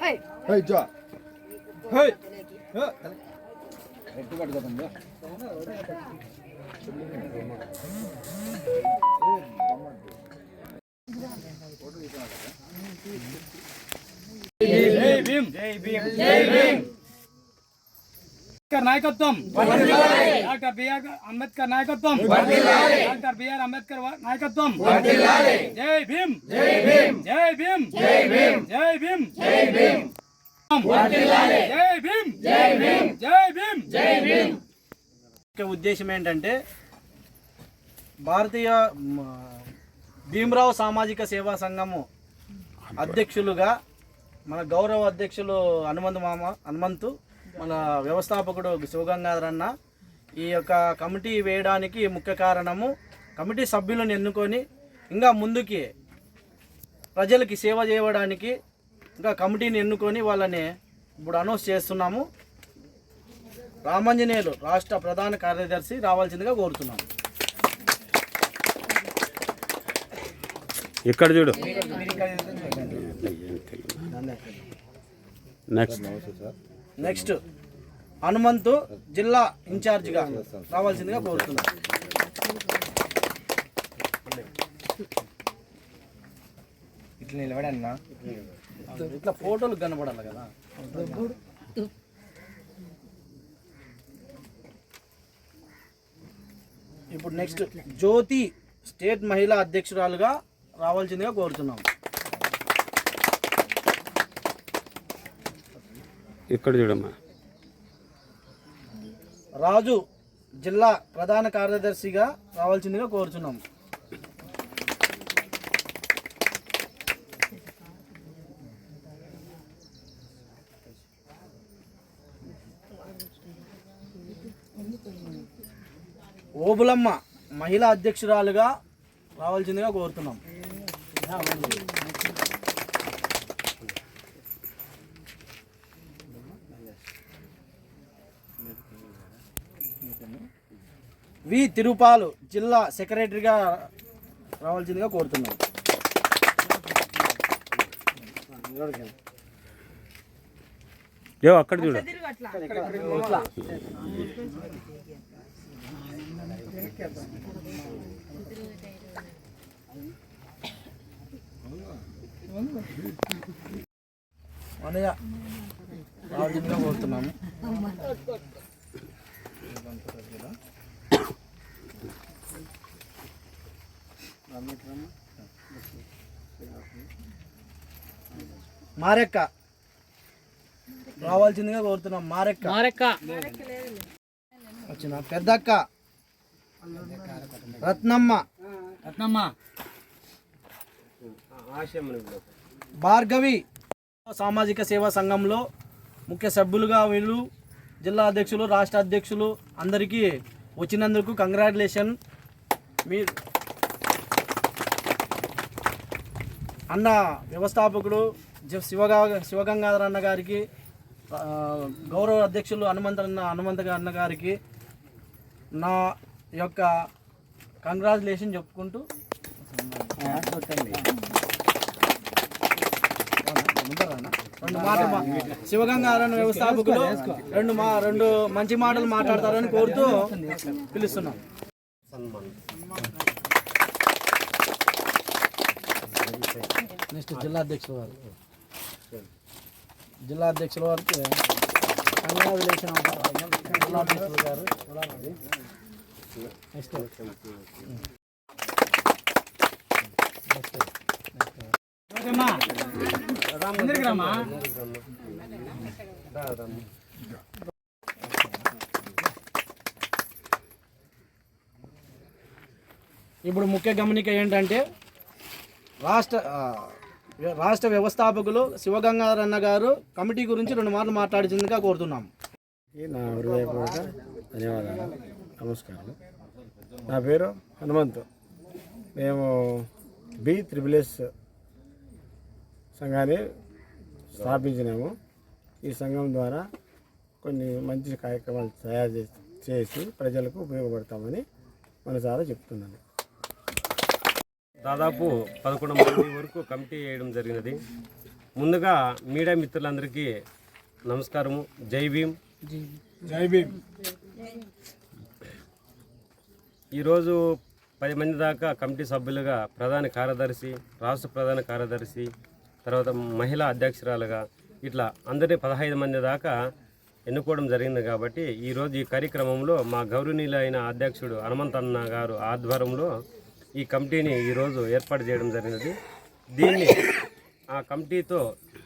High. జా. High. ఎట్టు పట్టుకోదండి జై భీమ్ జై భీమ్. జై భీమ్. నాయకత్వం. డాక్టర్ బిఆర్ అంబేద్కర్ నాయకత్వం. డాక్టర్ బిఆర్ అంబేద్కర్ నాయకత్వం. జై భీమ్. జై భీమ్. జై భీమ్. జై భీమ్. జై భీమ్. జై భీమ్ జై భీమ్ జై భీమ్ జై భీమ్ జై భీమ్ ముఖ్య ఉద్దేశం ఏంటంటే భారతీయ భీమరావు సామాజిక సేవా సంఘము అధ్యక్షులుగా మన గౌరవ అధ్యక్షులు హనుమంతు మామ హనుమంతు మన వ్యవస్థాపకుడు శివగంగాధర్ అన్న ఈ యొక్క కమిటీ వేయడానికి ముఖ్య కారణము కమిటీ సభ్యులను ఎన్నుకొని ఇంకా ముందుకి ప్రజలకి సేవ చేయడానికి ఇంకా కమిటీని ఎన్నుకొని వాళ్ళని ఇప్పుడు అనౌన్స్ చేస్తున్నాము. రామాంజనేయులు రాష్ట్ర ప్రధాన కార్యదర్శి రావాల్సిందిగా కోరుతున్నాను ఇక్కడ చూడు. నెక్స్ట్ నెక్స్ట్ హనుమంతు జిల్లా ఇన్ఛార్జిగా రావాల్సిందిగా కోరుతున్నాను ఇట్లా నిలబడన్నా? ఇట్లా ఫోటోలు కనబడాలి కదా. ఇప్పుడు నెక్స్ట్ జ్యోతి స్టేట్ మహిళా అధ్యక్షురాలుగా రావాల్సిందిగా కోరుతున్నాం. ఇక్కడ చూడమ్మా. రాజు జిల్లా ప్రధాన కార్యదర్శిగా రావాల్సిందిగా కోరుచున్నాం. ఓబులమ్మ మహిళా అధ్యక్షురాలుగా రావాల్సిందిగా కోరుతున్నాం. వి తిరుపాలు జిల్లా సెక్రటరీగా రావాల్సిందిగా కోరుతున్నాం. అక్కడ చూడు. అనయ్య రావాల్సిందిగా కోరుతున్నాము. మారెక్క. రావాల్సిందిగా కోరుతున్నాం. మారెక్క. మారెక్క. వచ్చిన పెద్దక్క. రత్నమ్మ. రత్నమ్మ. భార్గవి. సామాజిక సేవా సంఘంలో ముఖ్య సభ్యులుగా వీళ్ళు జిల్లా అధ్యక్షులు రాష్ట్ర అధ్యక్షులు అందరికీ వచ్చినందుకు కంగ్రాచులేషన్ మీ అన్న వ్యవస్థాపకుడు శివగా శివగంగాధర్ అన్న గారికి గౌరవ అధ్యక్షులు హనుమంతన్న హనుమంత అన్న గారికి నా యొక్క కంగ్రాచులేషన్ చెప్పుకుంటూ రెండు మాటలు మా- వ్యవస్థాపకులు రెండు మా రెండు మంచి మాటలు మాట్లాడతారని కోరుతూ పిలుస్తున్నాం. నెక్స్ట్ జిల్లా అధ్యక్షుల వారు జిల్లా అధ్యక్షుల వారికి కంగ్రాచులేషన్ జిల్లా అధ్యక్షులు గారు నెక్స్ట్ ఓకేమ్మా అందరికి రమ్మా ఇప్పుడు ముఖ్య గమనిక ఏంటంటే రాష్ట్ర రాష్ట్ర వ్యవస్థాపకులు శివగంగారన్న గారు కమిటీ గురించి రెండు మాటలు మాట్లాడిందిగా కోరుతున్నాం. నా హృదయపూర్వక ధన్యవాదాలు. నమస్కారం నా పేరు హనుమంతు. మేము బి త్రిబుల్ ఎస్ సంఘాన్ని స్థాపించినాము. ఈ సంఘం ద్వారా కొన్ని మంచి కార్యక్రమాలు తయారు చేసి చేసి ప్రజలకు ఉపయోగపడతామని మనసారా చెప్తున్నాను. దాదాపు పదకొండు మంది వరకు కమిటీ వేయడం జరిగినది. ముందుగా మీడియా మిత్రులందరికీ నమస్కారము. జై భీమ్. జై భీమ్. ఈరోజు పది మంది దాకా కమిటీ సభ్యులుగా ప్రధాన కార్యదర్శి రాష్ట్ర ప్రధాన కార్యదర్శి తర్వాత మహిళా అధ్యక్షురాలుగా ఇట్లా అందరి పదహైదు మంది దాకా ఎన్నుకోవడం జరిగింది కాబట్టి ఈరోజు ఈ కార్యక్రమంలో మా గౌరవనీయులైన అధ్యక్షుడు హనుమంతన్న గారు ఆధ్వర్యంలో ఈ కమిటీని ఈరోజు ఏర్పాటు చేయడం జరిగినది. దీన్ని ఆ కమిటీతో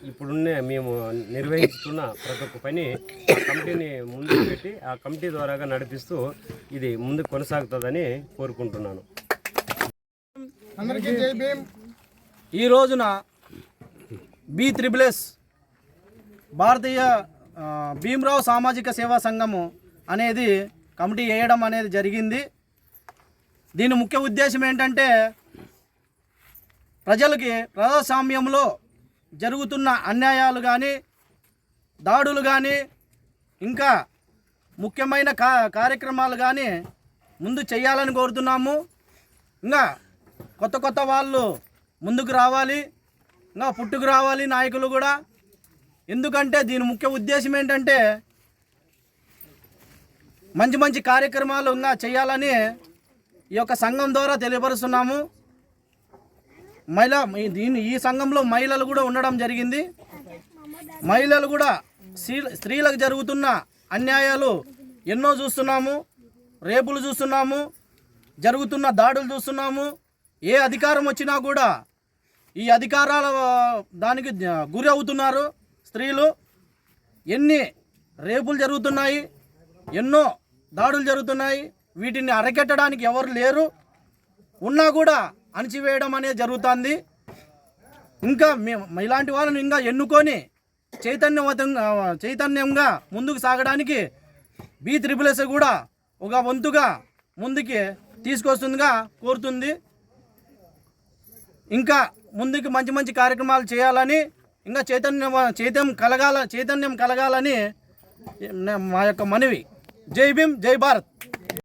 ఇప్పుడున్న మేము నిర్వహిస్తున్న ప్రతి ఒక్క పని ఆ కమిటీని ముందుకు పెట్టి ఆ కమిటీ ద్వారాగా నడిపిస్తూ ఇది ముందుకు కొనసాగుతుందని కోరుకుంటున్నాను. అందరికీ జై భీమ్. ఈ రోజున బి త్రిబులెస్ భారతీయ భీమరావు సామాజిక సేవా సంఘము అనేది కమిటీ వేయడం అనేది జరిగింది. దీని ముఖ్య ఉద్దేశం ఏంటంటే ప్రజలకి ప్రజాస్వామ్యంలో జరుగుతున్న అన్యాయాలు కానీ దాడులు కానీ ఇంకా ముఖ్యమైన కా కార్యక్రమాలు కానీ ముందు చేయాలని కోరుతున్నాము. ఇంకా కొత్త కొత్త వాళ్ళు ముందుకు రావాలి. ఇంకా పుట్టుకు రావాలి నాయకులు కూడా. ఎందుకంటే దీని ముఖ్య ఉద్దేశం ఏంటంటే మంచి మంచి కార్యక్రమాలు ఇంకా చేయాలని ఈ యొక్క సంఘం ద్వారా తెలియపరుస్తున్నాము. మహిళ ఈ- దీని ఈ సంఘంలో మహిళలు కూడా ఉండడం జరిగింది. మహిళలు కూడా స్త్రీ స్త్రీలకు జరుగుతున్న అన్యాయాలు ఎన్నో చూస్తున్నాము. రేపులు చూస్తున్నాము. జరుగుతున్న దాడులు చూస్తున్నాము. ఏ అధికారం వచ్చినా కూడా ఈ అధికారాల దానికి గురి అవుతున్నారు స్త్రీలు. ఎన్ని రేపులు జరుగుతున్నాయి ఎన్నో దాడులు జరుగుతున్నాయి. వీటిని అరకెట్టడానికి ఎవరు లేరు. ఉన్నా కూడా అణచివేయడం అనేది జరుగుతుంది. ఇంకా మేము ఇలాంటి వాళ్ళని ఇంకా ఎన్నుకొని చైతన్యవంతంగా చైతన్యంగా ముందుకు సాగడానికి బీ త్రిబులెస్ కూడా ఒక వంతుగా ముందుకి తీసుకొస్తుందిగా కోరుతుంది. ఇంకా ముందుకు మంచి మంచి కార్యక్రమాలు చేయాలని ఇంకా చైతన్యం చైతన్యం కలగాల చైతన్యం కలగాలని మా యొక్క మనవి. జై భీమ్ జై భారత్.